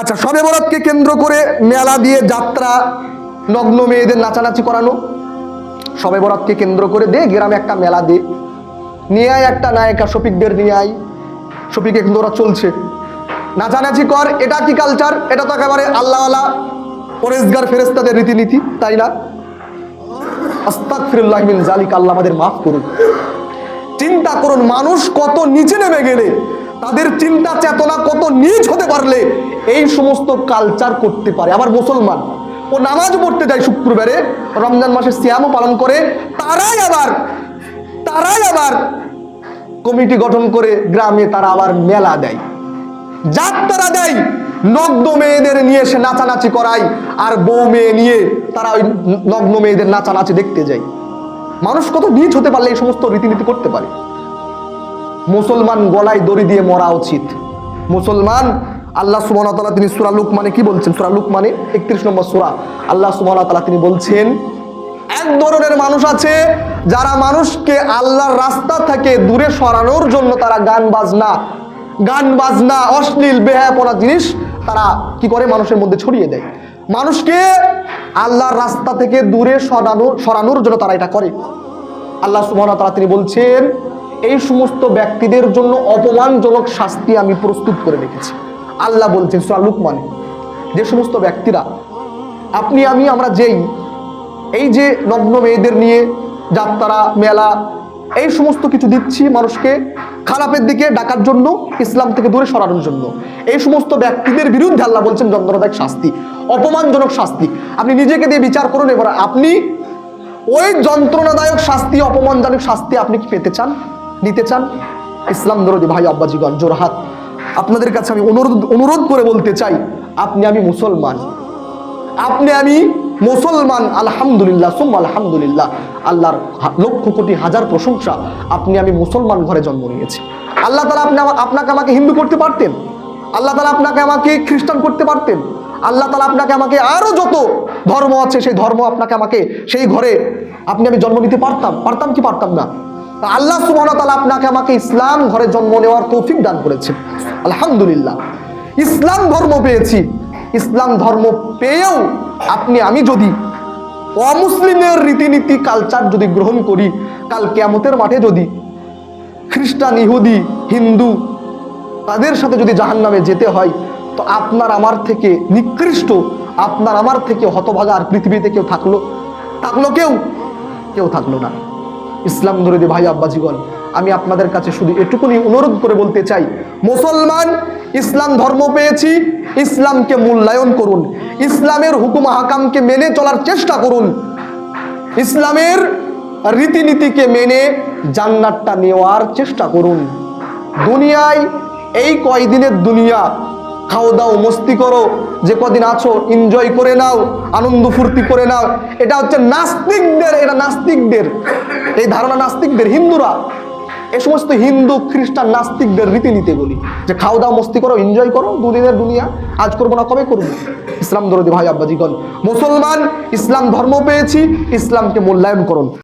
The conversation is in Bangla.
আচ্ছা সবে বরাতকে কেন্দ্র করে মেলা দিয়ে যাত্রা, নগ্ন মেয়েদের নাচানাচি করানো। সবে বরাতকে কেন্দ্র করে দে গ্রামে একটা মেলা দে। নিয়ে আয় একটা নায়িকা, শফিকদের নিয়ে আয়। শফিকে কিন্তু ওরা চলছে। নাচানাচি কর, এটা কি কালচার এটা তো একেবারে আল্লাহওয়ালা, পরেশগার ফেরেস্তাদের রীতিনীতি, তাই না? আস্তাক ফিরুল্লাহ মিন জালিক আল্লাহ আমাদের মাফ করুন চিন্তা করুন, মানুষ কত নিচে নেমে গেলে তাদের চিন্তা চেতনা কত নিচ হতে পারলে এই সমস্ত কালচার করতে পারে। আবার মুসলমান, ও নামাজ পড়তে যায় শুক্রবারে, রমজান মাসে সিয়ামও পালন করে, তারাই আবার তারাই আবার কমিটি গঠন করে গ্রামে তারা আবার মেলা দেয়। যাত্রা দেয়, নগ্ন মেয়েদের নিয়ে এসে নাচানাচি করায়, আর বউ মেয়ে নিয়ে তারা ওই নগ্ন মেয়েদের নাচানাচি দেখতে যায়। মানুষ কত নিচ হতে পারলে এই সমস্ত রীতিনীতি করতে পারে। মুসলমান গলায় দড়ি দিয়ে মরা উচিত। মুসলমান, আল্লাহ তাআলা তিনি সূরা লুকমানে কি বলছেন? সূরা লুকমানে 31 নম্বর সুরা। আল্লাহ তাআলা তিনি বলছেন, এক ধরনের মানুষ আছে যারা মানুষকে আল্লাহর রাস্তা থেকে দূরে সরানোর জন্য তারা গান বাজনা গান বাজনা, অশ্লীল, বেহায়াপনা জিনিস তারা কি করে? মানুষের মধ্যে ছড়িয়ে দেয়। মানুষকে আল্লাহর রাস্তা থেকে দূরে সরানো, সরানোর জন্য তারা এটা করে। আল্লাহ ওয়া তাআলা তিনি বলছেন এই সমস্ত ব্যক্তিদের জন্য অপমানজনক শাস্তি আমি প্রস্তুত করে রেখেছি। আল্লাহ বলছেন, সূরা লুকমানে যে সমস্ত ব্যক্তিরা, আপনি, আমি, আমরা যেই, এই যে নগ্ন মেয়েদের নিয়ে যাত্রা, মেলা, এই সমস্ত কিছু দিচ্ছি মানুষকে খারাপের দিকে ডাকার জন্য, ইসলাম থেকে দূরে সরানোর জন্য। এই সমস্ত ব্যক্তিদের বিরুদ্ধে আল্লাহ বলছেন, যন্ত্রণাদায়ক শাস্তি, অপমানজনক শাস্তি। আপনি নিজেকে দিয়ে বিচার করুন, এবার আপনি ওই যন্ত্রণাদায়ক শাস্তি, অপমানজনক শাস্তি আপনি কি পেতে চান? নিতে চান? ইসলাম দরদি ভাই, আব্বাজিগণ, জোরহাত। আপনাদের কাছে আমি অনুরোধ অনুরোধ করে বলতে চাই, আপনি আমি মুসলমান। আপনি আমি মুসলমান, আলহামদুলিল্লাহ সুম আলহামদুলিল্লাহ। আল্লাহর লক্ষ কোটি হাজার প্রশংসা আপনি আমি মুসলমান ঘরে জন্ম নিয়েছি। আল্লাহ তালা আপনি আপনাকে আমাকে হিন্দু করতে পারতেন। আল্লাহ তালা আপনাকে আমাকে খ্রিস্টান করতে পারতেন। আল্লাহ তালা আপনাকে আমাকে আরও যত ধর্ম আছে, সেই ধর্ম আপনাকে আমাকে সেই ঘরে আপনি আমি জন্ম নিতে পারতাম। পারতাম কি পারতাম না? আল্লাহ ওয়া আপনাকে আমাকে ইসলাম ঘরে জন্ম নেওয়ার তৌফিক দান করেছেন। আলহামদুলিল্লাহ। ইসলাম ধর্ম পেয়েছি। ইসলাম ধর্ম পেয়েও আপনি, আমি যদি অমুসলিমের রীতিনীতি কালচার যদি গ্রহণ করি, কাল কেয়ামতের মাঠে যদি খ্রিস্টান, ইহুদি, হিন্দু তাদের সাথে যদি জাহান্নামে যেতে হয়, তো আপনার আমার থেকে নিকৃষ্ট, আপনার আমার থেকে হতভাগা আর পৃথিবীতে কেউ থাকল থাকল কেউ? কেউ থাকল না। ইসলাম দরদি ভাই আব্বাজিগণ আমি আপনাদের কাছে শুধু এটুকুনি অনুরোধ করে বলতে চাই, মুসলমান, ইসলাম ধর্ম পেয়েছি, ইসলামকে মূল্যায়ন করুন, ইসলামের হুকুম হাকামকে মেনে চলার চেষ্টা করুন, ইসলামের রীতিনীতিকে মেনে জান্নাতটা নেওয়ার চেষ্টা করুন। দুনিয়ায় এই কয়দিনের দুনিয়া খাও দাও, মস্তি করো, যে কদিন আছো এনজয় করে নাও, আনন্দ ফুর্তি করে নাও। এটা হচ্ছে নাস্তিকদের, এটা নাস্তিকদের। এই ধারণা নাস্তিকদের, হিন্দুরা। এ সমস্ত হিন্দু, খ্রিস্টান নাস্তিকদের রীতিনীতি বলি। যে খাও দাও, মস্তি করো এনজয় করো, দুদিনের দুনিয়া আজ করব না, কবে করব? ইসলাম দরদি ভাই আব্বাজিগণ, মুসলমান, ইসলাম ধর্ম পেয়েছি, ইসলামকে মূল্যায়ন করুন।